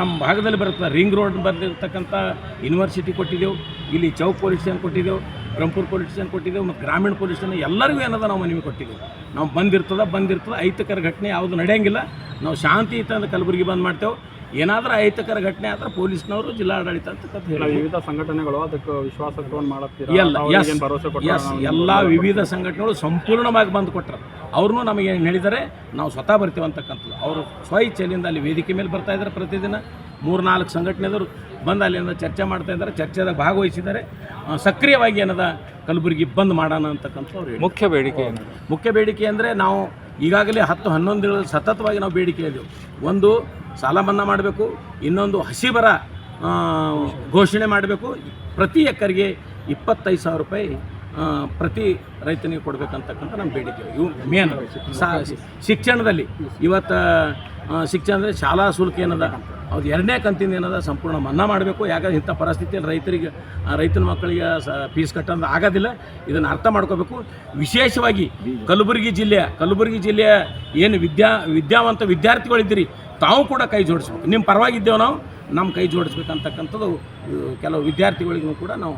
ನಮ್ಮ ಭಾಗದಲ್ಲಿ ಬರುತ್ತೆ ರಿಂಗ್ ರೋಡ್ ಬಂದಿರತಕ್ಕಂಥ ಯೂನಿವರ್ಸಿಟಿ ಕೊಟ್ಟಿದ್ದೆವು ಇಲ್ಲಿ ಚೌಕ್ ಪೊಲೀಸ್ ಸ್ಟೇಷನ್ ಕೊಟ್ಟಿದ್ದೆವು ಬ್ರಹ್ಮಪುರ ಪೊಲೀಸ್ ಸ್ಟೇಷನ್ ಕೊಟ್ಟಿದ್ದೆವು ಮತ್ತು ಗ್ರಾಮೀಣ ಪೊಲೀಸ್ ಸ್ಟೇಷನ್ ಎಲ್ಲರಿಗೂ ಏನದ ನಾವು ಮನವಿ ಕೊಟ್ಟಿದ್ದೆವು. ನಾವು ಬಂದಿರ್ತದ ಬಂದಿರ್ತದ ಅಹಿತಕರ ಘಟನೆ ಯಾವುದು ನಡೆಯಂಗಿಲ್ಲ. ನಾವು ಶಾಂತಿಯುತ ಕಲಬುರಗಿ ಬಂದ್ ಮಾಡ್ತೇವೆ. ಏನಾದರೂ ಅಹಿತಕರ ಘಟನೆ ಆದ್ರೆ ಪೊಲೀಸ್ನವರು ಜಿಲ್ಲಾಡಳಿತ ಅಂತ ವಿವಿಧ ಸಂಘಟನೆಗಳು ಅದಕ್ಕೆ ವಿಶ್ವಾಸ ಎಲ್ಲ ಎಲ್ಲ ವಿವಿಧ ಸಂಘಟನೆಗಳು ಸಂಪೂರ್ಣವಾಗಿ ಬಂದು ಕೊಟ್ಟರು ಅವ್ರನ್ನೂ ನಮಗೆ ಏನು ಹೇಳಿದ್ದಾರೆ ನಾವು ಸ್ವತಃ ಬರ್ತೀವಿ ಅಂತಕ್ಕಂಥದ್ದು. ಅವರು ಸ್ವ ಇಚ್ಛೆಯಿಂದ ಅಲ್ಲಿ ವೇದಿಕೆ ಮೇಲೆ ಬರ್ತಾ ಇದ್ದಾರೆ ಪ್ರತಿದಿನ. ಮೂರು ನಾಲ್ಕು ಸಂಘಟನೆದವರು ಬಂದು ಅಲ್ಲಿಂದ ಚರ್ಚೆ ಮಾಡ್ತಾ ಇದ್ದಾರೆ. ಚರ್ಚೆದಾಗ ಭಾಗವಹಿಸಿದ್ದಾರೆ. ಸಕ್ರಿಯವಾಗಿ ಏನದ ಕಲಬುರಗಿ ಬಂದ್ ಮಾಡೋಣ ಅಂತಕ್ಕಂಥ ಅವ್ರು ಮುಖ್ಯ ಬೇಡಿಕೆ ಮುಖ್ಯ ಬೇಡಿಕೆ ಅಂದರೆ ನಾವು ಈಗಾಗಲೇ ಹತ್ತು ಹನ್ನೊಂದು ಸತತವಾಗಿ ನಾವು ಬೇಡಿಕೆ ಹೇಳಿದೆವು ಒಂದು ಸಾಲ ಮನ್ನಾ ಮಾಡಬೇಕು. ಇನ್ನೊಂದು ಹಸಿಬರ ಘೋಷಣೆ ಮಾಡಬೇಕು. ಪ್ರತಿ ಎಕರೆಗೆ ಇಪ್ಪತ್ತೈದು ಸಾವಿರ ರೂಪಾಯಿ ಪ್ರತಿ ರೈತನಿಗೆ ಕೊಡಬೇಕಂತಕ್ಕಂಥ ನಮ್ಮ ಬೇಡಿಕೆ ಇವು ಮೇನ್ ಶಿಕ್ಷಣದಲ್ಲಿ ಇವತ್ತು ಶಿಕ್ಷಣ ಶಿಕ್ಷಣದಲ್ಲಿ ಶಾಲಾ ಶುಲ್ಕ ಏನದ? ಅದು ಎರಡನೇ ಕಂತಿಂದ ಏನದ? ಸಂಪೂರ್ಣ ಮನ್ನಾ ಮಾಡಬೇಕು. ಯಾಕಂದ್ರೆ ಇಂಥ ಪರಿಸ್ಥಿತಿಯಲ್ಲಿ ರೈತರಿಗೆ ರೈತನ ಮಕ್ಕಳಿಗೆ ಸ ಫೀಸ್ ಕಟ್ಟೋದು ಆಗೋದಿಲ್ಲ. ಇದನ್ನು ಅರ್ಥ ಮಾಡ್ಕೋಬೇಕು. ವಿಶೇಷವಾಗಿ ಕಲಬುರಗಿ ಜಿಲ್ಲೆಯ ಕಲಬುರಗಿ ಜಿಲ್ಲೆಯ ಏನು ವಿದ್ಯಾ, ವಿದ್ಯಾವಂತ ವಿದ್ಯಾರ್ಥಿಗಳಿದ್ದೀರಿ, ತಾವು ಕೂಡ ಕೈ ಜೋಡಿಸ್ಬೇಕು. ನಿಮ್ಮ ಪರವಾಗಿದ್ದೇವೆ ನಾವು ನಮ್ಮ ಕೈ ಜೋಡಿಸ್ಬೇಕಂತಕ್ಕಂಥದ್ದು ಕೆಲವು ವಿದ್ಯಾರ್ಥಿಗಳಿಗೂ ಕೂಡ ನಾವು